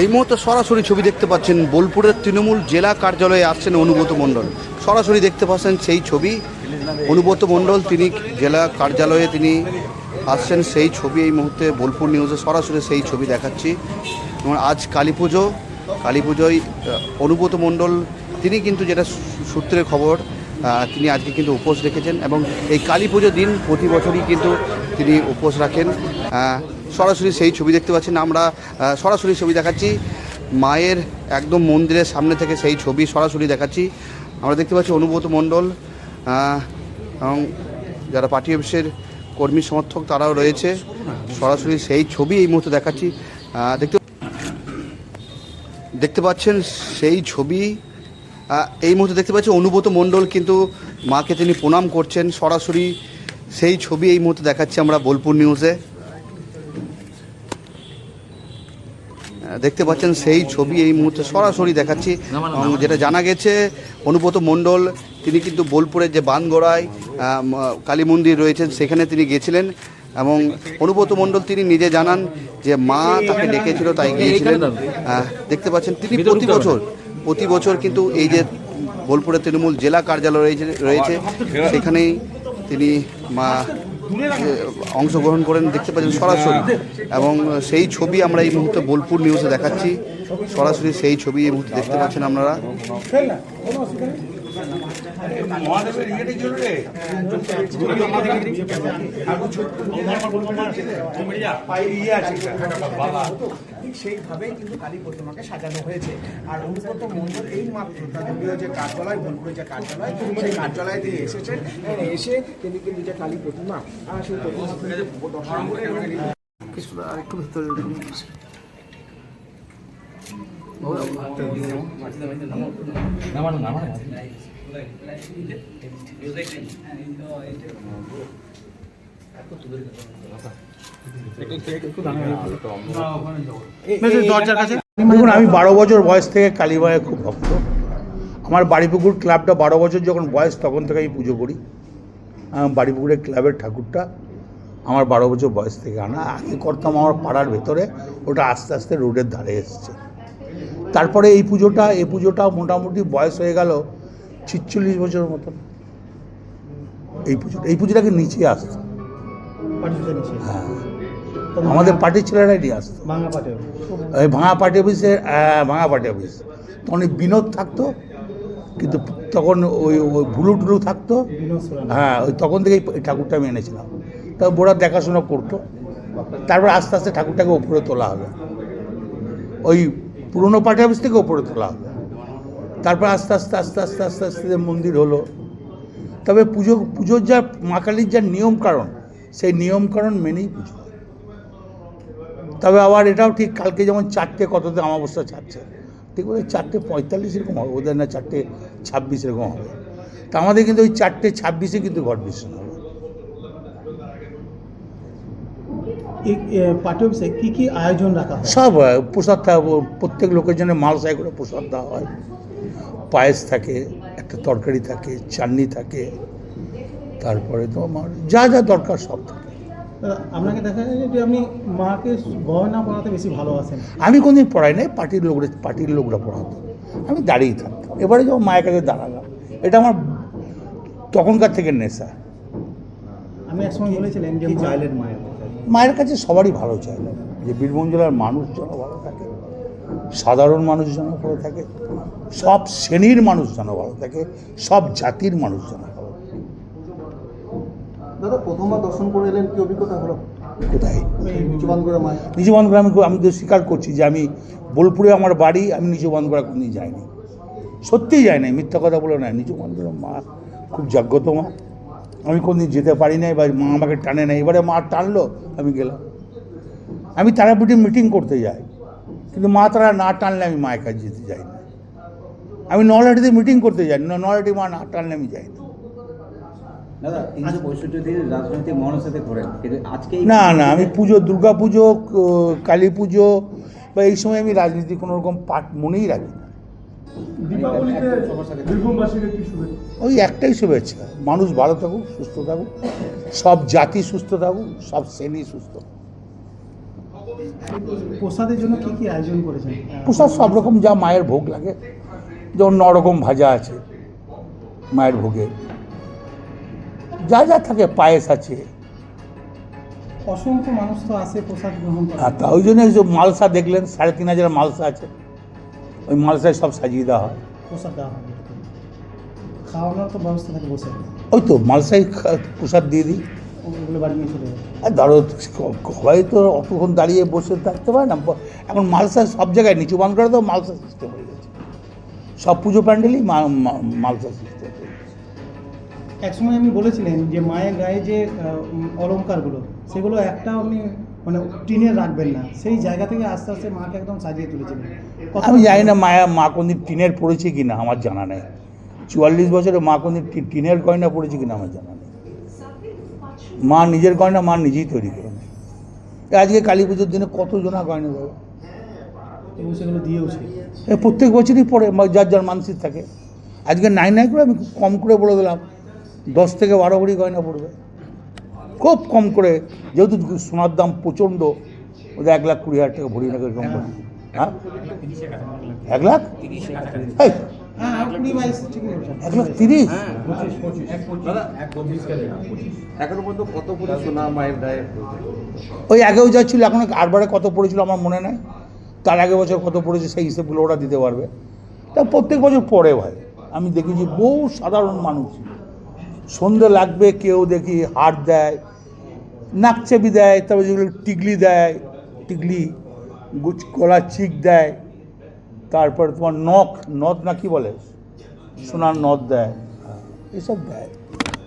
এই মুহূর্তে সরাসরি ছবি দেখতে পাচ্ছেন বোলপুরের তৃণমূল জেলা কার্যালয়ে আসছেন অনুব্রত মণ্ডল। সরাসরি দেখতে পাচ্ছেন সেই ছবি। অনুব্রত মণ্ডল, তিনি জেলা কার্যালয়ে তিনি আসছেন সেই ছবি। এই মুহূর্তে বোলপুর নিউজে সরাসরি সেই ছবি দেখাচ্ছি। এবং আজ কালী পুজো। কালী পুজোয় অনুব্রত মণ্ডল, তিনি কিন্তু যেটা সূত্রের খবর তিনি আজকে কিন্তু উপোস রেখেছেন এবং এই কালী পুজোর দিন প্রতি বছরই কিন্তু তিনি উপোস রাখেন। সরাসরি সেই ছবি দেখতে পাচ্ছি না, আমরা সরাসরি ছবি দেখাচ্ছি। মায়ের একদম মন্দিরের সামনে থেকে সেই ছবি সরাসরি দেখাচ্ছি। আমরা দেখতে পাচ্ছি অনুব্রত মণ্ডল এবং যারা পার্টি অফিসের কর্মী সমর্থক তারাও রয়েছে। সরাসরি সেই ছবি এই মুহূর্তে দেখাচ্ছি। দেখতে দেখতে পাচ্ছেন সেই ছবি। এই মুহূর্তে দেখতে পাচ্ছি অনুব্রত মণ্ডল কিন্তু মাকে তিনি প্রণাম করছেন। সরাসরি সেই ছবি এই মুহূর্তে দেখাচ্ছি আমরা বোলপুর নিউজে। দেখতে পাচ্ছেন সেই ছবি এই মুহূর্তে সরাসরি দেখাচ্ছি। এবং যেটা জানা গেছে অনুব্রত মণ্ডল তিনি কিন্তু বোলপুরের যে বানগড়ায় কালী মন্দির রয়েছেন সেখানে তিনি গেছিলেন। এবং অনুব্রত মণ্ডল তিনি নিজে জানান যে মা তাকে ডেকেছিল তাই গিয়েছিলেন। দেখতে পাচ্ছেন তিনি প্রতি বছর প্রতি বছর কিন্তু এই যে বোলপুরের তৃণমূল জেলা কার্যালয় রয়েছে রয়েছে সেখানেই তিনি মা অংশগ্রহণ করেন দেখতে পাচ্ছেন সরাসরি। এবং সেই ছবি আমরা এই মুহূর্তে বোলপুর নিউজে দেখাচ্ছি। সরাসরি সেই ছবি এই মুহূর্তে দেখতে পাচ্ছেন আপনারা। ঠিক সেইভাবেই কিন্তু কালী প্রতিমাকে সাজানো হয়েছে। আর অনুব্রত মন্ডল এই মাত্র তাদের যে কার্যালয় বোলপুরের যে কার্যালয় সেই কার্যালয়ে তিনি এসেছেন। এসে তিনি কিন্তু যে কালী প্রতিমা সেই প্রতিমা কিন্তু দর্শন দেখুন, আমি বারো বছর বয়স থেকে কালীবাইয়ের খুব ভক্ত। আমার বাড়িপুকুর ক্লাবটা বারো বছর যখন বয়স, তখন থেকে আমি পুজো করি। বাড়িপুকুরের ক্লাবের ঠাকুরটা আমার বারো বছর বয়স থেকে আনা। আগে করতাম আমার পাড়ার ভেতরে, ওটা আস্তে আস্তে রোডের ধারে এসছে। তারপরে এই পুজোটা এই পুজোটা মোটামুটি বয়স হয়ে গেল ছিচল্লিশ বছর মতন। এই পুজো, এই পুজোটাকে নিচে আসতো হ্যাঁ। আমাদের পার্টির ছেলেরাই নিয়ে আসতো ওই ভাঙা পার্টি অফিসে। ভাঙা পার্টি অফিস তখন বিনোদ থাকতো কিন্তু তখন ওই ওই ভুলু টুলু থাকতো। হ্যাঁ ওই তখন থেকেই ঠাকুরটা আমি এনেছিলাম। তা বোরা দেখাশোনা করতো। তারপর আস্তে আস্তে ঠাকুরটাকে ওপরে তোলা হবে। ওই পুরনো পার্টি অফিস থেকে ওপরে তোলা হবে। তারপর আস্তে আস্তে আস্তে আস্তে আস্তে আস্তে মন্দির হলো। তবে পুজো পুজোর যা মা কালীর যা নিয়ম কারণ সেই নিয়ম কারণ মেনেই পুজো তবে আবার এটাও ঠিক কালকে যেমন চারটে কততে অমাবস্যা ছাড়ছে ঠিক বলে চারটে পঁয়তাল্লিশ এরকম হবে ওদের না চারটে ছাব্বিশ এরকম হবে। তা আমাদের কিন্তু ওই চারটে ছাব্বিশে কিন্তু ঘট বিসর্জন হবে। কি কি আয়োজন রাখা হয়? সব প্রসাদ থাকে প্রত্যেক লোকের জন্য মালসায় করে প্রসাদ দেওয়া হয়। পায়েস থাকে একটা তরকারি থাকে চাটনি থাকে তারপরে তো আমার যা যা দরকার সব থাকে। আপনাকে দেখা যায় যে আপনি মাকে গহনা পড়াতে বেশি ভালোবাসেন। আমি কোনদিন পড়াই নাই পার্টির লোকরা পার্টির লোকরা পড়াতো। আমি দাঁড়িয়ে থাকতাম। এবারে যখন মায়ের কাছে দাঁড়ালাম এটা আমার তখনকার থেকে নেশা। আমি একসময় বলেছিলেন যে চাইলেন মায়ের মায়ের কাছে সবারই ভালো চাইল যে বীরভূম জেলার মানুষ যেন ভালো থাকে সাধারণ মানুষ যেন ভালো থাকে সব শ্রেণির মানুষ যেন ভালো থাকে সব জাতির মানুষ যেন দাদা প্রথমবার দর্শন করে এলেন কি অভিজ্ঞতা হলো? কোথায়? চুবানগড়া মায়ের আমি আমি তো স্বীকার করছি যে আমি বোলপুরে আমার বাড়ি আমি নিচু বান্ধবরা কোনদিন যাইনি। সত্যিই যাই নাই মিথ্যা কথা বলে নাই নিচু বান্ধবের মা খুব জাগ্রত মা। আমি কোনদিন যেতে পারি নাই বা মা আমাকে টানে নাই এবারে মা টানলো আমি গেলাম। আমি তারাপীঠে মিটিং করতে যাই কিন্তু মা তারা না টানলে আমি মায়ের কাছে যেতে যাই না। আমি নলহাটিতে মিটিং করতে যাই না নলহাটি মা না টানলে আমি যাই না। না না আমি পুজো দুর্গা পুজো কালী পুজো বা এই সময় আমি রাজনীতি কোনো রকম পাঠ মনেই রাখি না। দীপাবলিতে বীরভূমবাসীকে কি শুভেচ্ছা? ওই একটাই শুভেচ্ছা মানুষ ভালো থাকুক সুস্থ থাকুক সব জাতি সুস্থ থাকুক সব শ্রেণি সুস্থ প্রসাদের জন্য কি কি আয়োজন করেছেন? প্রসাদ সব রকম যা মায়ের ভোগ লাগে যেমন ন রকম ভাজা আছে মায়ের ভোগে। যা যা থাকে পায়েস আছে। অসংখ্য মানুষ তো আসে প্রসাদ গ্রহণ করে। আর তা ওই জন্য যে মালসা দেখলেন সাড়ে তিন হাজার মালসা আছে। ওই মালসায় সব সাজিয়ে দেওয়া হয়। প্রসাদ দেওয়া হয়। খাওয়ানোর তো ব্যবস্থা থাকে বসে। ওই তো মালসাই প্রসাদ দিয়ে দিই। ওগুলো বাড়ি নিয়ে চলে আর ধরো সবাই তো অতক্ষণ দাঁড়িয়ে বসে থাকতে পারে না। এখন মালসা সব জায়গায় নিচু বান করে তো মালসা সিস্টেম হয়ে গেছে। সব পুজো প্যান্ডেলই মালসা সিস্টেম একসময় আপনি বলেছিলেন যে মায়ের গায়ে যে অলংকারগুলো সেগুলো একটা আপনি মানে টিনে রাখবেন না। সেই জায়গা থেকে আস্তে আস্তে মাকে একদম সাজিয়ে তুলেছিলেন। আমি জানি না মায়া মা কোনদিন টিনের পড়েছে কি না আমার জানা নেই। চুয়াল্লিশ বছরে মা কোনদিন টিনের গয়না পড়েছে কি না আমার জানা নেই। মা নিজের গয়না মা নিজেই তৈরি করে নেয় আজকে কালী পুজোর দিনে কত জনা গয়না দেবে? এবং সেগুলো দিয়েওছে প্রত্যেক বছরই পড়ে যার যার মানসিক থাকে। আজকে নাই নাই করে আমি খুব কম করে বলে দিলাম। দশ থেকে বারো ভরি গয়না পড়বে। খুব কম করে, যেহেতু সোনার দাম প্রচণ্ড, ওদের এক লাখ কুড়ি হাজার টাকা ভরি নাকি এরকম। হ্যাঁ? এক লাখ? এক লাখ তিরিশ? ওই আগেও যা ছিল, এখন আটবারে কত পড়েছিল আমার মনে নাই। তার আগে বছর কত পড়েছে সেই হিসেবগুলো ওরা দিতে পারবে। তা প্রত্যেক বছর পড়ে ভাই। আমি দেখেছি বহু সাধারণ মানুষ। সন্ধে লাগবে কেউ দেখি হার দেয় নাকচাবি দেয় তারপরে যেগুলো টিকলি দেয় টিকলি গুচ গলার চিক দেয় তারপর তোমার নখ নথ না কি বলে? সোনার নথ দেয় এসব দেয়।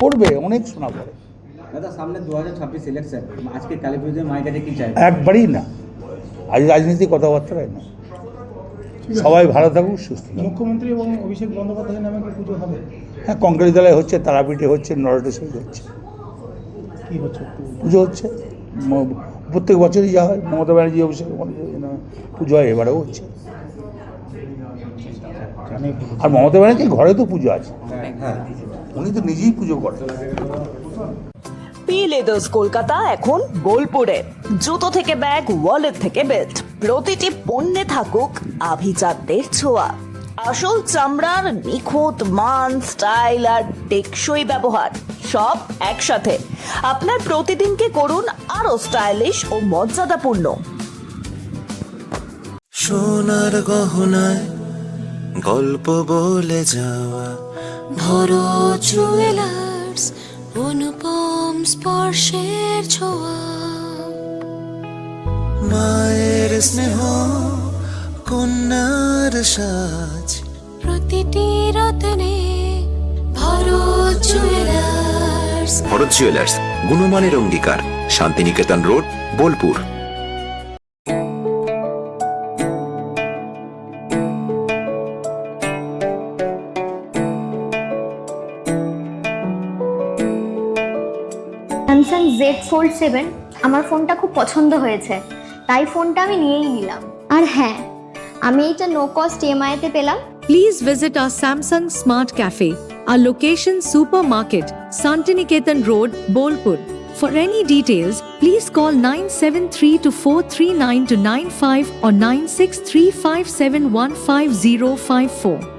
পড়বে অনেক সোনা পড়ে। দাদা সামনে দু হাজার ছাব্বিশ ইলেকশন আজকে কালী পুজোয় মায়ের কাছে কি চাই একবারই না। আজ রাজনীতি কথাবার্তাই না। সবাই ভালো থাকুক সুস্থ মুখ্যমন্ত্রী এবং অভিষেক বন্দ্যোপাধ্যায়ের নামে পুজো হবে? হ্যাঁ কংগ্রেস দলে হচ্ছে তারাপীঠে হচ্ছে নরটেশ্বরী হচ্ছে। কি হচ্ছে পুজো? হচ্ছে। প্রত্যেক বছরই যা হয় মমতা ব্যানার্জি অভিষেক পুজো হয় এবারেও হচ্ছে। আর মমতা ব্যানার্জির ঘরে তো পুজো আছে। হ্যাঁ উনি তো নিজেই পুজো করেন। পি লেদার্স কলকাতা এখন বোলপুরে। জুতো থেকে ব্যাগ ওয়ালেট থেকে বেল্ট প্রতিটি পণ্যে থাকুক আভিজাতদের ছোঁয়া। আসল চামড়ার নিখুঁত মান স্টাইল আর টেকসই ব্যবহার সব একসাথে। আপনার প্রতিদিনকে করুন আরও স্টাইলিশ ও মর্যাদাপূর্ণ। সোনার গহনায় গল্প বলে যাওয়া। ভরো জুয়েলার্স অনুপম স্পর্শের ছোঁয়া। মায়ের স্নেহ কন্যার সাজ। প্রতিটি রতনে ভরো জুয়েলার্স ভরত জুয়েলার্স গুণমানের অঙ্গীকার Shantiniketan road Bolpur. Samsung Z Fold seven আমার ফোনটা খুব পছন্দ হয়েছে। তাই ফোনটা আমি নিয়েই নিলাম। আর হ্যাঁ আমি এটা নো কস্ট ইএমআইতে পেলাম Please visit our Samsung Smart Cafe, our location supermarket, Santiniketan Road, Bolpur. For any details, please call 973 to 439 to 95 or 9635715054.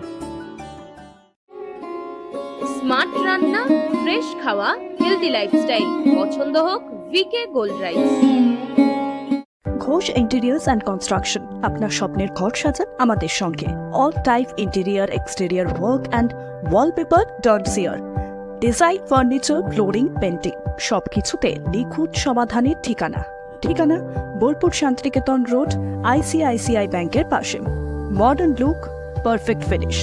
Smart রান্না ফ্রেশ খাওয়া হেলদি লাইফস্টাইল পছন্দ হোক VK gold rice Ghosh interiors and construction আপনার স্বপ্নের ঘর সাজান আমাদের সঙ্গে। All type interior exterior work and wallpaper dot sear design furniture flooring painting সবকিছুতে নিখুঁত সমাধানের ঠিকানা। ঠিকানা বোলপুর শান্তিনিকেতন রোড আইসিআইসিআই ব্যাংকের পাশে। Modern look perfect finish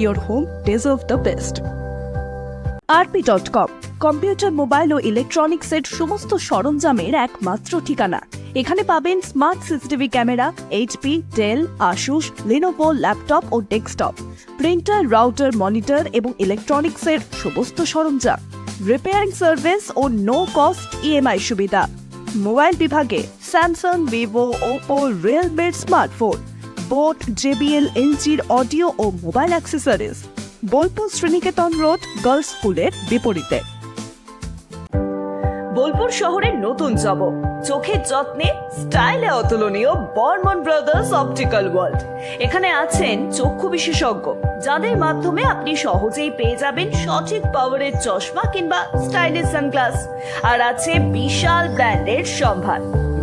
your home deserve the best RP dot com computer mobile ও ইলেকট্রনিক্সের সমস্ত সরঞ্জামের একমাত্র ঠিকানা। এখানে পাবেন smart CCTV camera HP Dell Asus Lenovo laptop ও ডেস্কটপ প্রিন্টার রাউটার মনিটর এবং ইলেকট্রনিক্সের সমস্ত সরঞ্জাম। রিপেয়ারিং সার্ভিস ও নো কস্ট ইএমআই সুবিধা। মোবাইল বিভাগে স্যামসাং ভিভো ওপো রিয়েলমির স্মার্টফোন বোট জেবিএল এলজির অডিও ও mobile accessories Bolpur Sriniketan road, girls স্কুলের বিপরীতে। বোলপুর শহরের নতুন জব চোখের যত্নে, স্টাইলে অতুলনীয় বর্মন ব্রাদার্স অপটিক্যাল ওয়ার্ল্ড। এখানে আছেন চক্ষু বিশেষজ্ঞ, যাদের মাধ্যমে আপনি সহজেই পেয়ে যাবেন সঠিক পাওয়ারের চশমা কিংবা স্টাইলিশ সানগ্লাস। আর আছে বিশাল ব্র্যান্ডের সম্ভার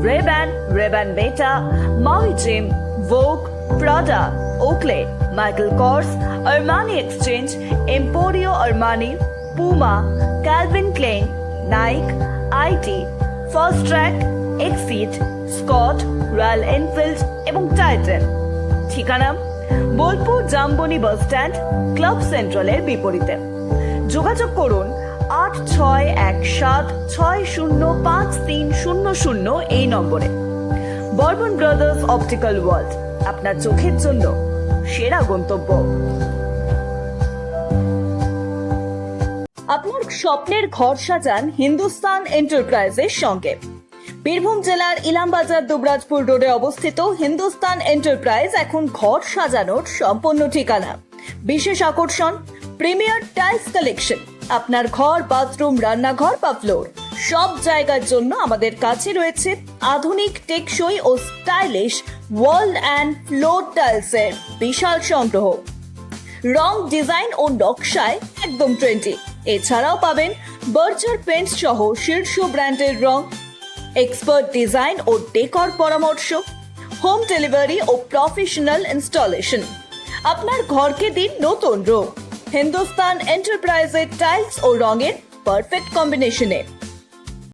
Rayban Ray-Ban Beta Maui Jim Vogue Prada Oakley Michael Kors Armani Exchange Emporio Armani Puma Calvin Klein Nike IT Fastrack Exit Scott Royal Enfield এবং টাইটেন ঠিকানা? Bolpur Jambuni bus stand, club সেন্ট্রালের বিপরীতে। যোগাযোগ করুন আট ছয় এক সাত ছয় শূন্য পাঁচ তিন শূন্য শূন্য এই নম্বরে। Barman brothers optical world. আপনার চোখের জন্য সেরা গন্তব্য। আপনার স্বপ্নের ঘর সাজান হিন্দুস্তান এন্টারপ্রাইজের সঙ্গে। বীরভূম জেলার ইলামবাজার দুবরাজপুর রোডে অবস্থিত হিন্দুস্তান এন্টারপ্রাইজ এখন ঘর সাজানোর সম্পূর্ণ ঠিকানা। বিশেষ আকর্ষণ, প্রিমিয়ার টাইলস কালেকশন, আপনার ঘর, বাথরুম, রান্নাঘর বা ফ্লোর। সব জায়গার জন্য আমাদের কাছে রয়েছে আধুনিক, টেকসই ও স্টাইলিশ ওয়াল অ্যান্ড ফ্লোর টাইলসের বিশাল সংগ্রহ। রং ডিজাইন ও নকশায় একদম ট্রেন্ডি এছাড়াও পাবেন বার্জার পেন্টস সহ শীর্ষ ব্র্যান্ডের রং। এক্সপার্ট ডিজাইন ও ডেকর পরামর্শ। হোম ডেলিভারি ও প্রফেশনাল ইনস্টলেশন আপনার ঘরকে দিন নতুন রূপ। হিন্দুস্তান এন্টারপ্রাইজের টাইলস ও রঙের পারফেক্ট কম্বিনেশনে